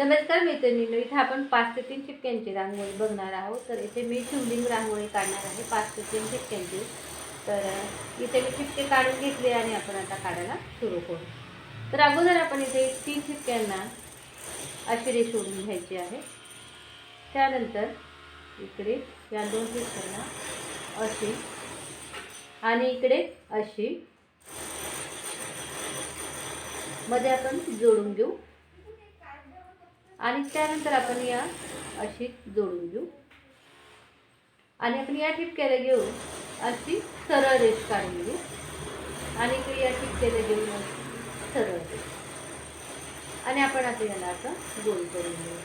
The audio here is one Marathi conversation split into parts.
नमस्कार मैत्रिणींनो इथे आपण पाच ते तीन ठिपक्यांची रांगोळी बघणार आहोत. तर इथे मी शिवलिंग रांगोळी काढणार आहे पाच ते तीन ठिपक्यांची तर इथे मी ठिपके काढून घेतले आणि आपण आता काढायला सुरू करू. तर अगोदर आपण इथे तीन ठिपक्यांना अशी रेष घ्यायची आहे. त्यानंतर इकडे या दोन ठिपक्यांना अशी आणि इकडे अशी मध्ये आपण जोडून घेऊ. आणि त्यानंतर आपण या अशी जोडून घेऊ. आणि आपण या ठिपक्याला घेऊन अशी सरळ रेष काढून घेऊ. आणि या या ठिपक्याला घेऊन सरळ रेष. आणि आपण आता याला असं गोल करून घेऊ.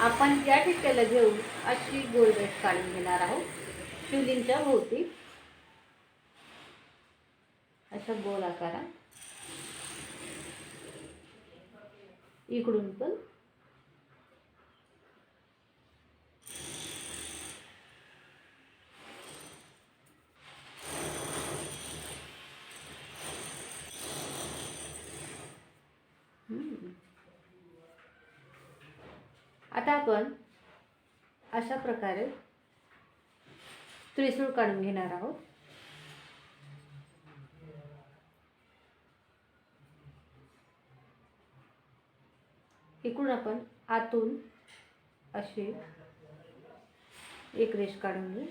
आपण या ठिपक्याला घेऊन अशी गोल रेष काढून घेणार आहोत. शिवलिंगच्या भोवती. अशा गोल आकारात इकडून पण. आता आपण अशा प्रकारे त्रिसूळ काढून घेणार आहोत. इकडून आपण आतून अशी एक रेष काढून घेऊ.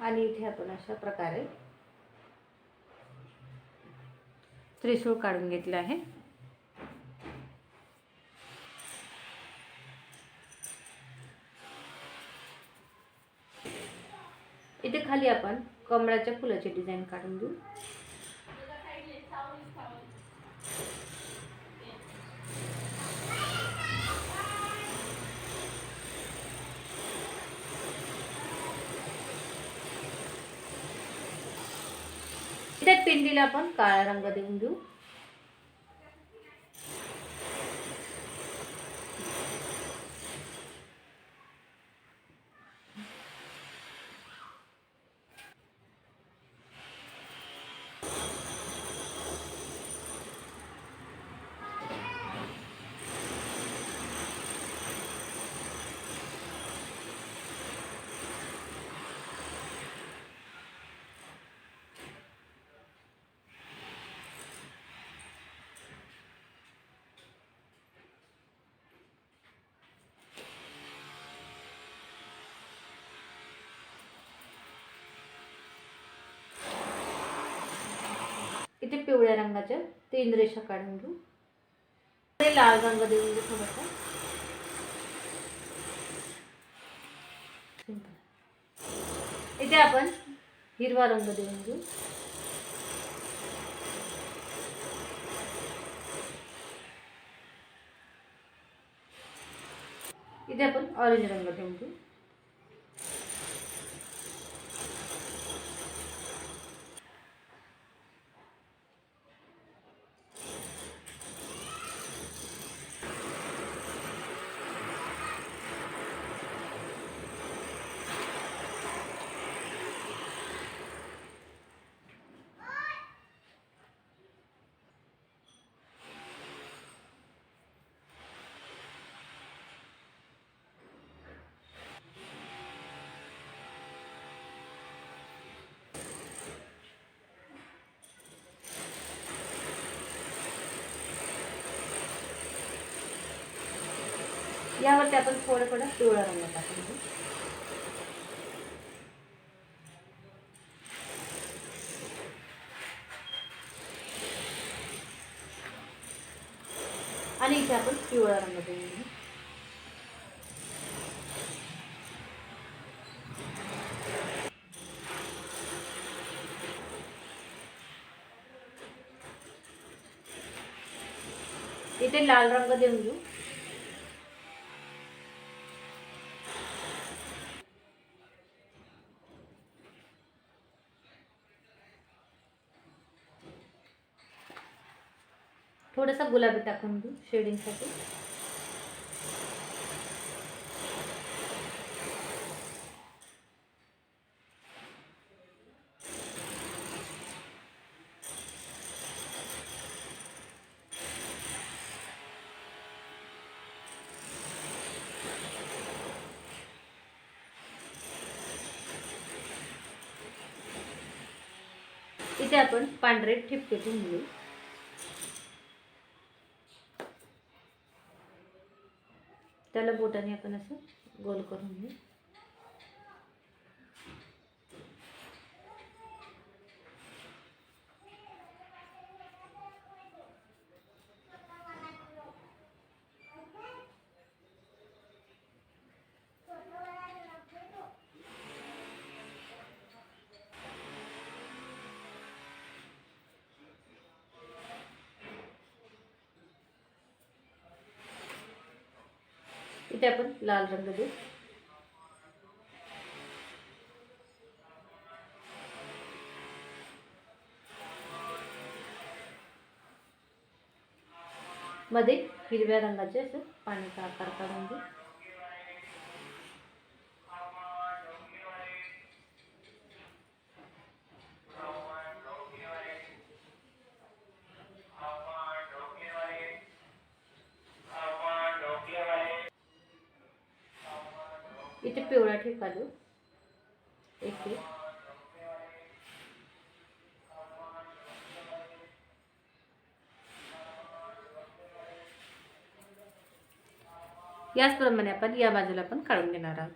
आणि इथे आपण अशा प्रकारे त्रिसूळ काढून घेतलं आहे. खाली आपण कमळाच्या फुलाची डिझाईन काढून देऊ इथे पिंडीला आपण काळा रंग देऊन देऊ इथे पिवळ्या रंगाच्या तीन रेषा काढून घेऊ. इथे लाल रंग देऊन घेऊ थोडासा. इथे आपण हिरवा रंग देऊन घेऊ. इथे आपण ऑरेंज रंग देऊन घेऊ. यावरती आपण थोडं थोडं पिवळा रंग टाकून घेऊ. आणि इथे आपण पिवळा रंग देऊन घेऊ. इथे लाल रंग देऊन घेऊ. थोडासा गुलाबी टाकून घेऊ शेडिंगसाठी. इथे आपण पांढरे ठिपके घेऊन घेऊ. त्याला बोटाने आपण असं गोल करून घेऊ. इथे आपण लाल रंग देऊ मध्ये हिरव्या रंगाचे असं पाण्याचा आकार काढून घेऊ इथे पिवळा ठिपका देऊ एक एक याचप्रमाणे आपण या बाजूला पण काढून घेणार आहोत.